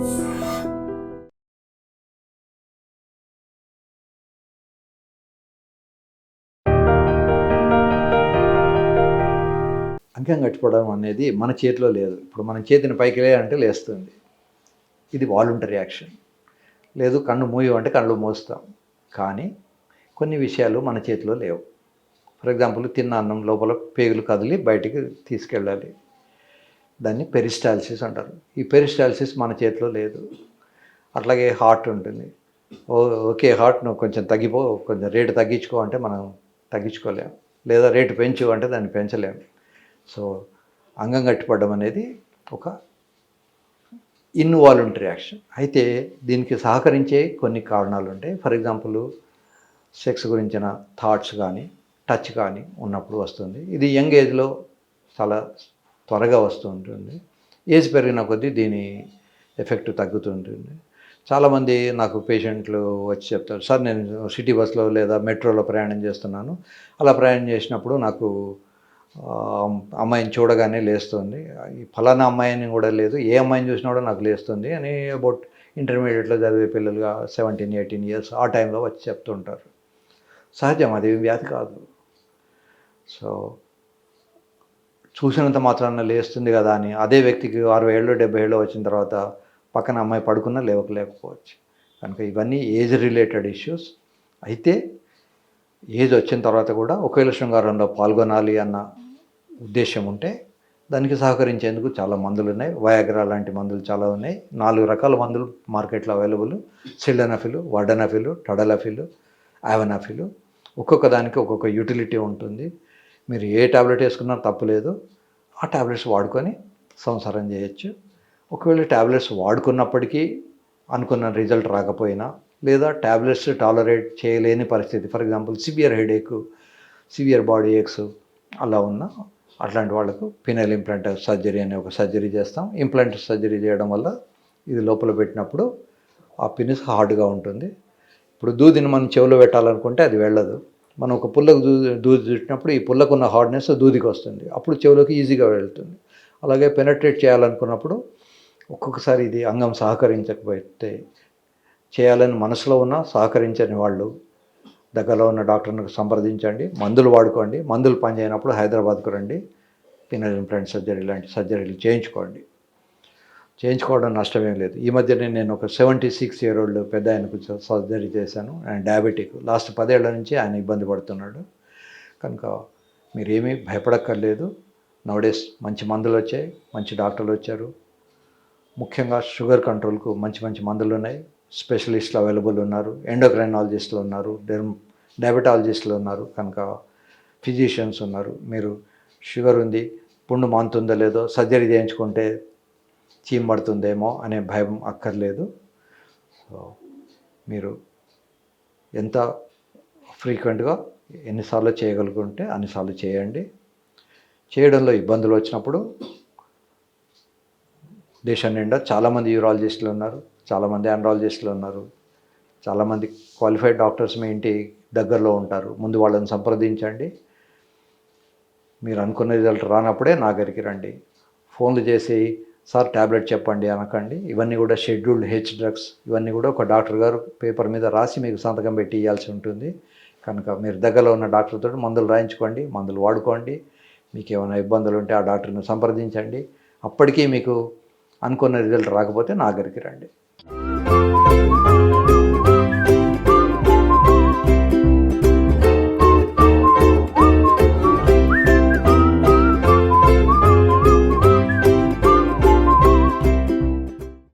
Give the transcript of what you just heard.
అంకం కట్టుకోవడం అనేది మన చేతిలో లేదు. ఇప్పుడు మన చేతిని పైకి లేదంటే లేస్తుంది. ఇది వాలంటరీ యాక్షన్. లేదు కన్ను మూయు అంటే కళ్ళు మూస్తాం. కానీ కొన్ని విషయాలు మన చేతిలో లేవు. ఫర్ ఎగ్జాంపుల్ తిన్న అన్నం లోపల పేగులు కదిలి బయటికి తీసుకెళ్ళాలి. దాన్ని పెరిస్టాలసిస్ అంటారు. ఈ పెరిస్టాలసిస్ మన చేతిలో లేదు. అట్లాగే హార్ట్ ఉంటుంది. ఓ ఓకే హార్ట్ నువ్వు కొంచెం తగ్గిపో కొంచెం రేటు తగ్గించుకో అంటే మనం తగ్గించుకోలేం. లేదా రేటు పెంచు అంటే దాన్ని పెంచలేము సో అంగం కట్టిపడడం అనేది ఒక ఇన్వాలంటరీ యాక్షన్ అయితే దీనికి సహకరించే కొన్ని కారణాలు ఉంటాయి. ఫర్ ఎగ్జాంపుల్ సెక్స్ గురించిన థాట్స్ కానీ టచ్ కానీ ఉన్నప్పుడు వస్తుంది. ఇది యంగ్ ఏజ్లో చాలా త్వరగా వస్తూ ఉంటుంది. ఏజ్ పెరిగిన కొద్దీ దీని ఎఫెక్ట్ తగ్గుతూ ఉంటుంది. చాలామంది నాకు పేషెంట్లు వచ్చి చెప్తారు సార్ నేను సిటీ బస్లో లేదా మెట్రోలో ప్రయాణం చేస్తున్నాను. అలా ప్రయాణం చేసినప్పుడు నాకు అమ్మాయిని చూడగానే లేస్తుంది. ఈ ఫలానా అమ్మాయిని కూడా లేదు ఏ అమ్మాయిని చూసినా కూడా నాకు లేస్తుంది అని అబౌట్ ఇంటర్మీడియట్లో చదివే పిల్లలుగా సెవెంటీన్ ఎయిటీన్ ఇయర్స్ ఆ టైంలో వచ్చి చెప్తుంటారు. సహజం అది వ్యాధి కాదు. సో చూసినంత మాత్రాన లేస్తుంది కదా అని. అదే వ్యక్తికి అరవై ఏళ్ళు డెబ్బై ఏళ్ళు వచ్చిన తర్వాత పక్కన అమ్మాయి పడుకున్నా లేవకలేకపోవచ్చు కనుక ఇవన్నీ ఏజ్ రిలేటెడ్ ఇష్యూస్. అయితే ఏజ్ వచ్చిన తర్వాత కూడా ఒకవేళ శృంగారంలో పాల్గొనాలి అన్న ఉద్దేశం ఉంటే దానికి సహకరించేందుకు చాలా మందులు ఉన్నాయి. వయాగ్రా లాంటి మందులు చాలా ఉన్నాయి. నాలుగు రకాల మందులు మార్కెట్లో అవైలబుల్. సిల్డనఫిల్ వడనఫిల్ టడలఫిల్ యావనఫిల్. ఒక్కొక్క దానికి ఒక్కొక్క యూటిలిటీ ఉంటుంది. మీరు ఏ టాబ్లెట్ వేసుకున్నా తప్పులేదు ఆ టాబ్లెట్స్ వాడుకొని సంసారం చేయొచ్చు. ఒకవేళ ట్యాబ్లెట్స్ వాడుకున్నప్పటికీ అనుకున్న రిజల్ట్ రాకపోయినా లేదా ట్యాబ్లెట్స్ టాలరేట్ చేయలేని పరిస్థితి for example severe headache severe body aches అలా ఉన్న అట్లాంటి వాళ్ళకు పినల్ ఇంప్లాంట్ సర్జరీ అనే ఒక సర్జరీ చేస్తాం. ఇంప్లాంట్ సర్జరీ చేయడం వల్ల ఇది లోపల పెట్టినప్పుడు ఆ పినిస్ హార్డ్గా ఉంటుంది. ఇప్పుడు దూదిని మనం చెవిలో పెట్టాలనుకుంటే అది వెళ్ళదు. మనం ఒక పుల్లకు దూ దూది చుట్టినప్పుడు ఈ పుల్లకు ఉన్న హార్డ్నెస్ దూదికి వస్తుంది అప్పుడు చెవులోకి ఈజీగా వెళ్తుంది. అలాగే పెనట్రేట్ చేయాలనుకున్నప్పుడు ఒక్కొక్కసారి ఇది అంగం సహకరించకపోతే చేయాలని మనసులో ఉన్న సహకరించని వాళ్ళు దగ్గరలో ఉన్న డాక్టర్ని సంప్రదించండి. మందులు వాడుకోండి. మందులు పనిచేయనప్పుడు హైదరాబాద్కు రండి. పినల్ ఇంప్లాంట్ సర్జరీ లాంటి సర్జరీలు చేయించుకోండి. చేయించుకోవడం నష్టమేం లేదు. ఈ మధ్యనే నేను ఒక సెవెంటీ సిక్స్ ఇయర్ ఓల్డ్ పెద్ద ఆయనకు సర్జరీ చేశాను. ఆయన డయాబెటిక్ లాస్ట్ పదేళ్ళ నుంచి ఆయన ఇబ్బంది పడుతున్నాడు. కనుక మీరేమీ భయపడక్కర్లేదు. నవడేస్ మంచి మందులు వచ్చాయి. మంచి డాక్టర్లు వచ్చారు. ముఖ్యంగా షుగర్ కంట్రోల్కు మంచి మంచి మందులు ఉన్నాయి. స్పెషలిస్టులు అవైలబుల్ ఉన్నారు. ఎండోక్రైనాలజిస్టులు ఉన్నారు. డెర్మ్ డయాబెటాలజిస్టులు ఉన్నారు. కనుక ఫిజిషియన్స్ ఉన్నారు. మీరు షుగర్ ఉంది పుండు మాంతుందో లేదో సర్జరీ చేయించుకుంటే చీమ్ పడుతుందేమో అనే భయం అక్కర్లేదు. సో మీరు ఎంత ఫ్రీక్వెంట్గా ఎన్నిసార్లు చేయగలుగుంటే అన్నిసార్లు చేయండి. చేయడంలో ఇబ్బందులు వచ్చినప్పుడు దేశం నిండా చాలామంది యూరాలజిస్టులు ఉన్నారు చాలామంది ఆండ్రాలజిస్టులు ఉన్నారు చాలామంది క్వాలిఫైడ్ డాక్టర్స్ మీ ఇంటి దగ్గరలో ఉంటారు. ముందు వాళ్ళని సంప్రదించండి. మీరు అనుకున్న రిజల్ట్ రానప్పుడే నా దగ్గరికి రండి. ఫోన్లు చేసి సార్ ట్యాబ్లెట్ చెప్పండి అనకండి. ఇవన్నీ కూడా షెడ్యూల్డ్ హెచ్ డ్రగ్స్. ఇవన్నీ కూడా ఒక డాక్టర్ గారు పేపర్ మీద రాసి మీకు సంతకం పెట్టి ఇవ్వాల్సి ఉంటుంది. కనుక మీరు దగ్గరలో ఉన్న డాక్టర్తో మందులు రాయించుకోండి మందులు వాడుకోండి. మీకు ఏమైనా ఇబ్బందులు ఉంటే ఆ డాక్టర్ని సంప్రదించండి. అప్పటికీ మీకు అనుకున్న రిజల్ట్ రాకపోతే నా దగ్గరికి రండి.